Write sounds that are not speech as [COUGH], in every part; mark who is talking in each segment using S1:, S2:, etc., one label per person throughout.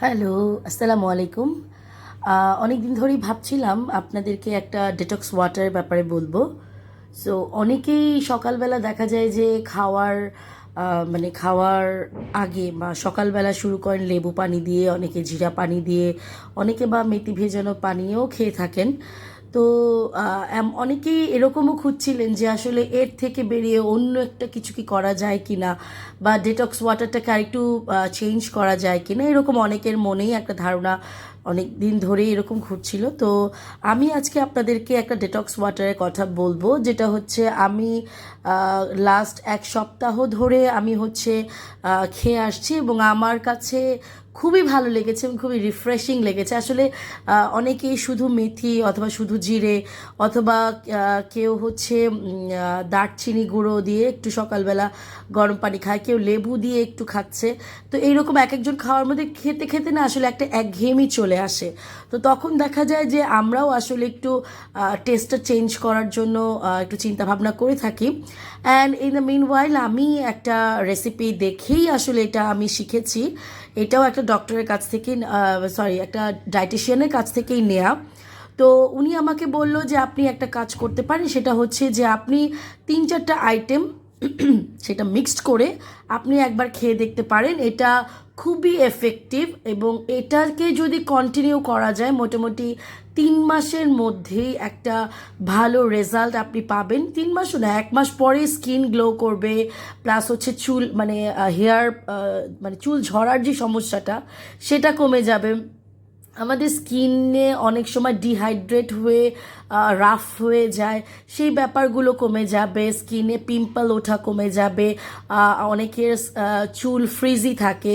S1: Hello আসসালামু আলাইকুম। অনেক দিন ধরেই ভাবছিলাম আপনাদেরকে একটা ডেটক্স ওয়াটারের ব্যাপারে বলব। সো অনেকেই সকালবেলা দেখা যায় যে খাওয়ার মানে খাওয়ার আগে বা সকালবেলা শুরু করেন লেবু পানি দিয়ে, অনেকে জিরা পানি দিয়ে, অনেকে বা মেথি ভেজানো পানিও খেয়ে থাকেন। তো অনেকেই এরকমও খুঁজছিলেন যে আসলে এর থেকে বেরিয়ে অন্য একটা কিছু কি করা যায় কি না বা ডেটক্স ওয়াটারটাকে আরেকটু চেঞ্জ করা যায় কি না এরকম অনেকের মনেই একটা ধারণা অনেক দিন ধরেই এরকম ঘুরছিল। তো, আমি আজকে আপনাদেরকে একটা ডেটক্স ওয়াটারের কথা বলব, যেটা হচ্ছে আমি লাস্ট এক সপ্তাহ ধরে আমি হচ্ছে খেয়ে আসছি এবং আমার কাছে খুবই ভালো লেগেছে এবং খুবই রিফ্রেশিং লেগেছে। আসলে অনেকেই শুধু মেথি অথবা শুধু জিরে অথবা কেউ হচ্ছে দারচিনি গুঁড়ো দিয়ে একটু সকালবেলা গরম পানি খায়, কেউ লেবু দিয়ে একটু খাচ্ছে। তো এইরকম এক একজন খাওয়ার মধ্যে খেতে খেতে না আসলে একটা একঘেয়েমি চলে আসে। তো তখন দেখা যায় যে আমরাও আসলে একটু টেস্টটা চেঞ্জ করার জন্য একটু চিন্তা ভাবনা করে থাকি। অ্যান্ড ইন দ্য মিন ওয়াইল আমি একটা রেসিপি দেখেই আসলে এটা আমি শিখেছি। এটাও একটা ডক্টরের কাছ থেকে সরি একটা ডায়েটিশিয়ানের কাছ থেকেই নেয়া। তো উনি আমাকে বলল যে আপনি একটা কাজ করতে পারেন, সেটা হচ্ছে যে আপনি তিন চারটা আইটেম [CLEARS THROAT] সেটা মিক্সড করে আপনি একবার খেয়ে দেখতে পারেন। এটা খুবই এফেক্টিভ এবং এটাকে যদি কন্টিনিউ করা যায়, মোটামুটি তিন মাসের মধ্যেই একটা ভালো রেজাল্ট আপনি পাবেন। তিন মাস না, এক মাস পরে স্কিন গ্লো করবে প্লাস হচ্ছে চুল মানে হেয়ার মানে চুল ঝরার যে সমস্যাটা, সেটা কমে যাবে। আমাদের স্কিনে অনেক সময় ডিহাইড্রেট হয়ে রাফ হয়ে যায়। সেই ব্যাপারগুলো কমে যাবে স্কিনে পিম্পল ওঠা কমে যাবে অনেকের চুল ফ্রিজি থাকে,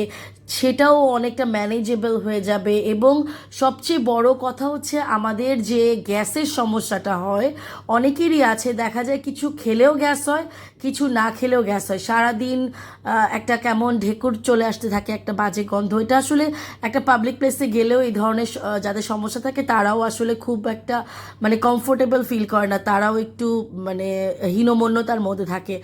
S1: সেটাও অনেকটা ম্যানেজেবল হয়ে যাবে। এবং সবচেয়ে বড় কথা হচ্ছে আমাদের যে গ্যাসের সমস্যাটা হয়, অনেকেরই আছে, দেখা যায় কিছু খেলেও গ্যাস হয় কিছু না খেলেও গ্যাস হয়। সারাদিন একটা কেমন ঢেকুর চলে আসতে থাকে, একটা বাজে গন্ধ। এটা আসলে একটা পাবলিক প্লেসে গেলেও এই ধরনের যাদের সমস্যা থাকে, তারাও আসলে খুব একটা মানে কমফোর্টেবল ফিল করে না। তারাও একটু মানে হীনমন্যতার মধ্যে থাকে।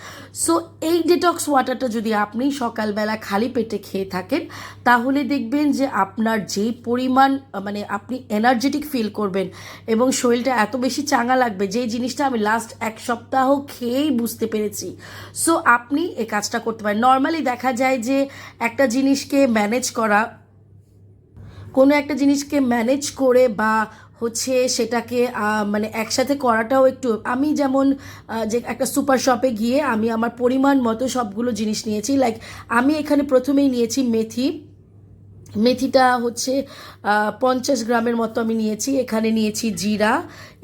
S1: সো এই ডিটক্স ওয়াটারটা যদি আপনি সকালবেলা খালি পেটে খেয়ে থাকেন, তাহলে দেখবেন যে আপনার যে পরিমাণ মানে আপনি এনার্জেটিক ফিল করবেন এবং শরীরটা এত বেশি চাঙা লাগবে যে জিনিসটা আমি লাস্ট এক সপ্তাহ খেয়েই বুঝতে পেরেছি সো আপনি এই কাজটা করতে পারেন। নর্মালি দেখা যায় যে একটা জিনিসকে ম্যানেজ করা, কোনো একটা জিনিসকে ম্যানেজ করে বা হচ্ছে সেটাকে মানে একসাথে করাটাও একটু, আমি যেমন যে একটা সুপার শপে গিয়ে আমি আমার পরিমাণ মতো সবগুলো জিনিস নিয়েছি। লাইক আমি এখানে প্রথমেই নিয়েছি মেথি। মেথিটা হচ্ছে পঞ্চাশ গ্রামের মতো আমি নিয়েছি। এখানে নিয়েছি জিরা।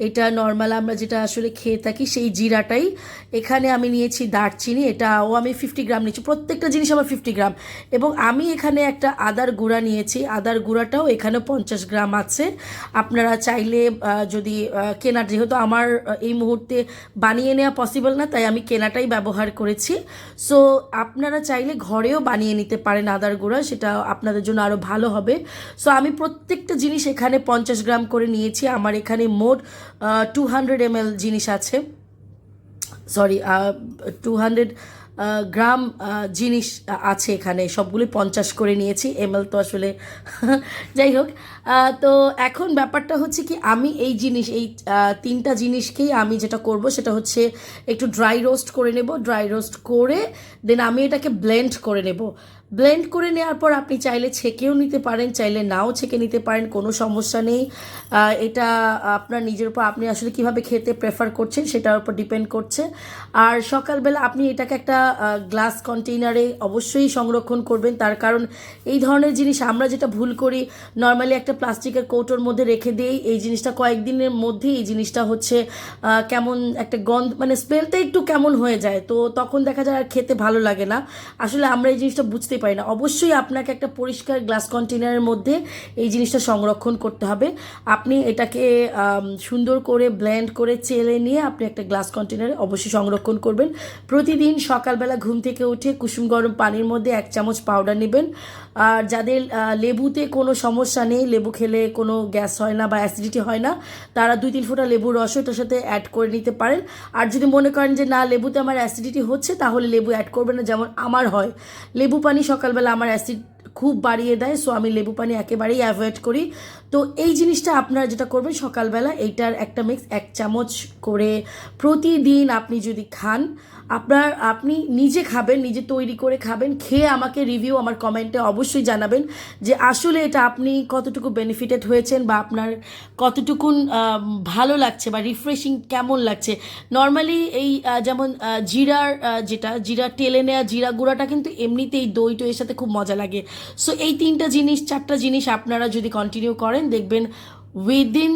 S1: এটা নর্মাল আমরা যেটা আসলে খেয়ে থাকি সেই জিরাটাই। এখানে আমি নিয়েছি দারচিনি। এটাও আমি ফিফটি গ্রাম নিয়েছি। প্রত্যেকটা জিনিস আমার ফিফটি গ্রাম এবং আমি এখানে একটা আদার গুঁড়া নিয়েছি। আদার গুঁড়াটাও এখানে পঞ্চাশ গ্রাম আছে। আপনারা চাইলে যদি আহ, কেনা যেহেতু আমার এই মুহূর্তে বানিয়ে নেওয়া পসিবল না তাই আমি কেনাটাই ব্যবহার করেছি। সো আপনারা চাইলে ঘরেও বানিয়ে নিতে পারেন আদার গুঁড়া। সেটা আপনাদের জন্য আরও ভালো হবে। সো আমি প্রত্যেকটা জিনিস এখানে পঞ্চাশ গ্রাম করে নিয়েছি। আমার এখানে মোট টু হান্ড্রেড এম জিনিস আছে। সরি টু হান্ড্রেড গ্রাম জিনিস আছে এখানে। সবগুলি পঞ্চাশ করে নিয়েছি। এমএল তো আসলে [LAUGHS] যাই হোক। তো এখন ব্যাপারটা হচ্ছে কি, আমি এই জিনিস, এই তিনটা জিনিসকেই আমি যেটা করব সেটা হচ্ছে একটু ড্রাই রোস্ট করে নেব ড্রাই রোস্ট করে দেন আমি এটাকে ব্লেন্ড করে নেব। ব্লেন্ড করে নেওয়ার পর আপনি চাইলে ছেঁকেও নিতে পারেন, চাইলে নাও ছেঁকে নিতে পারেন, কোনো সমস্যা নেই। এটা আপনার নিজের উপর, আপনি আসলে কীভাবে খেতে প্রেফার করছেন সেটার উপর ডিপেন্ড করছে। আর সকালবেলা আপনি এটাকে একটা গ্লাস কন্টেইনারে অবশ্যই সংরক্ষণ করবেন। তার কারণ এই ধরনের জিনিস আমরা যেটা ভুল করি নর্মালি একটা প্লাস্টিকের কৌটোর মধ্যে রেখে দিই এই জিনিসটা কয়েকদিনের মধ্যে এই জিনিসটা হচ্ছে কেমন একটা গন্ধ মানে স্মেলটা একটু কেমন হয়ে যায়। তো তখন দেখা যায় আর খেতে ভালো লাগে না। আসলে আমরা এই জিনিসটা বুঝতেই পারি না। অবশ্যই আপনাকে একটা পরিষ্কার গ্লাস কন্টেনারের মধ্যে এই জিনিসটা সংরক্ষণ করতে হবে। আপনি এটাকে সুন্দর করে ব্লেন্ড করে চেলে নিয়ে আপনি একটা গ্লাস কন্টেনারে অবশ্যই সংরক্ষণ করবেন। প্রতিদিন সকালবেলা ঘুম থেকে উঠে কুসুম গরম পানির মধ্যে এক চামচ পাউডার নেবেন। আর যাদের লেবুতে কোনো সমস্যা নেই, লেবু খেলে কোনো গ্যাস হয় না বা অ্যাসিডিটি হয় না, তারা দুই তিন ফোঁটা লেবুর রস এটার সাথে অ্যাড করে নিতে পারেন। আর যদি মনে করেন যে না, লেবুতে আমার অ্যাসিডিটি হচ্ছে, তাহলে লেবু অ্যাড করবেন না, যেমন আমার হয়। লেবু পানি সকালবেলা আমার অ্যাসিড খুব বাড়িয়ে দেয় সো আমি লেবু পানি একেবারেই অ্যাভয়েড করি। তো এই জিনিসটা আপনারা যেটা করবেন সকালবেলা, এইটার একটা মিক্স এক চামচ করে প্রতিদিন আপনি যদি খান আপনার আপনি নিজে খাবেন নিজে তৈরি করে খাবেন খেয়ে আমাকে রিভিউ আমার কমেন্টে অবশ্যই জানাবেন যে আসলে এটা আপনি কতটুকু বেনিফিটেড হয়েছেন বা আপনার কতটুকুন আম, ভালো লাগছে বা রিফ্রেশিং কেমন লাগছে। নর্মালি এই যেমন জিরার যেটা জিরা টেলে নেওয়া জিরা গুঁড়াটা কিন্তু এমনিতেই দই টইয়ের সাথে খুব মজা লাগে। সো এই তিনটা জিনিস চারটা জিনিস আপনারা যদি কন্টিনিউ করেন দেখবেন উইদিন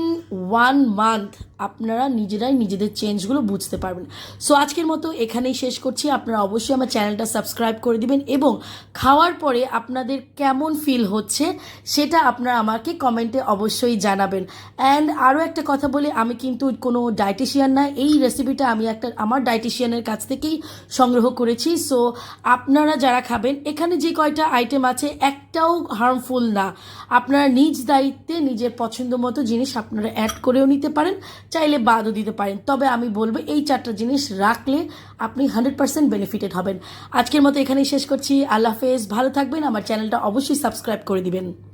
S1: ওয়ান মান্থ আপনারা নিজেরাই নিজেদের চেঞ্জগুলো বুঝতে পারবেন। সো আজকের মতো এখানেই শেষ করছি। আপনারা অবশ্যই আমার চ্যানেলটা সাবস্ক্রাইব করে দিবেন এবং খাওয়ার পরে আপনাদের কেমন ফিল হচ্ছে সেটা আপনারা আমাকে কমেন্টে অবশ্যই জানাবেন। অ্যান্ড আরও একটা কথা বলে, আমি কিন্তু কোনো ডায়েটিশিয়ান না। এই রেসিপিটা আমি একটা আমার ডায়েটিশিয়ানের কাছ থেকেই সংগ্রহ করেছি। সো আপনারা যারা খাবেন, এখানে যে কয়টা আইটেম আছে একটাও হার্মফুল না। আপনারা নিজ দায়িত্বে, নিজের পছন্দ মতো জিনিস আপনারা অ্যাড করেও নিতে পারেন, চাইলে বাদও দিতে পারেন। তবে আমি বলব, এই চারটা জিনিস রাখলে আপনি হান্ড্রেড পার্সেন্ট বেনিফিটেড হবেন। আজকের মতো এখানেই শেষ করছি। আল্লাহ হাফেজ। ভালো থাকবেন। আমার চ্যানেলটা অবশ্যই সাবস্ক্রাইব করে দিবেন।